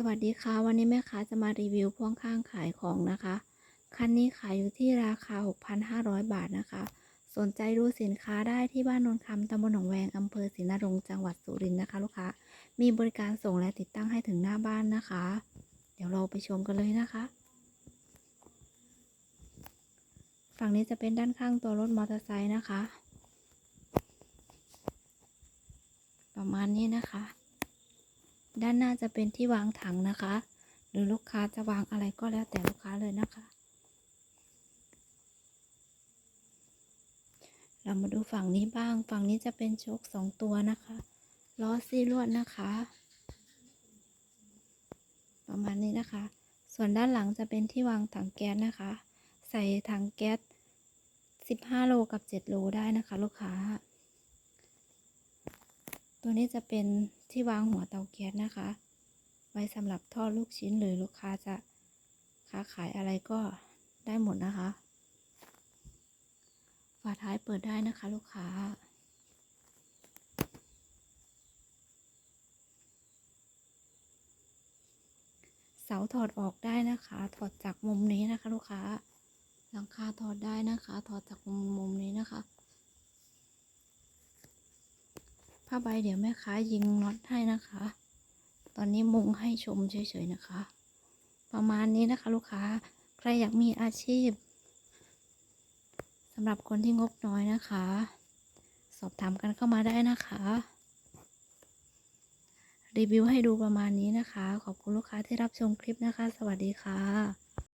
สวัสดีค่ะ วันนี้แม่ค้าจะมารีวิวพ่วงข้างขายของนะคะ คันนี้ขายอยู่ที่ราคา 6,500 บาทนะคะ สนใจดูสินค้าได้ที่บ้านนนคำตำบลหนองแวงอำเภอศรีนรงจังหวัดสุรินทร์นะคะ ลูกค้า มีบริการส่งและติดตั้งให้ถึงหน้าบ้านนะคะ เดี๋ยวเราไปชมกันเลยนะคะ ฝั่งนี้จะเป็นด้านข้างตัวรถมอเตอร์ไซค์นะคะ ประมาณนี้นะคะ ด้านหน้าจะเป็นที่วางถังนะคะ หรือลูกค้าจะวางอะไรก็แล้วแต่ลูกค้าเลยนะคะ เรามาดูฝั่งนี้บ้าง ฝั่งนี้จะเป็นโชคสองตัวนะคะล้อซี่ลวดนะคะ ประมาณนี้นะคะ ส่วนด้านหลังจะเป็นที่วางถังแก๊สนะคะ ใส่ถังแก๊ส15 โลกับ 7 โลได้นะคะ ลูกค้า ตัวนี้จะเป็นที่วางหัวเตาแก๊สนะคะ ไว้สำหรับทอดลูกชิ้นหรือลูกค้าจะค้าขายอะไรก็ได้หมดนะคะ ฝาท้ายเปิดได้นะคะลูกค้า เสาถอดออกได้นะคะ ถอดจากมุมนี้นะคะ ลูกค้า หลังคาถอดได้นะคะ ถอดจากมุมมุมนี้นะคะ ผ้าใบเดี๋ยวแม่ค้ายิงน็อตให้นะคะ ตอนนี้มุงให้ชมเฉยๆนะคะ ประมาณนี้นะคะลูกค้า ใครอยากมีอาชีพสำหรับคนที่งบน้อยนะคะ สอบถามกันเข้ามาได้นะคะ รีวิวให้ดูประมาณนี้นะคะ ขอบคุณลูกค้าที่รับชมคลิปนะคะ สวัสดีค่ะ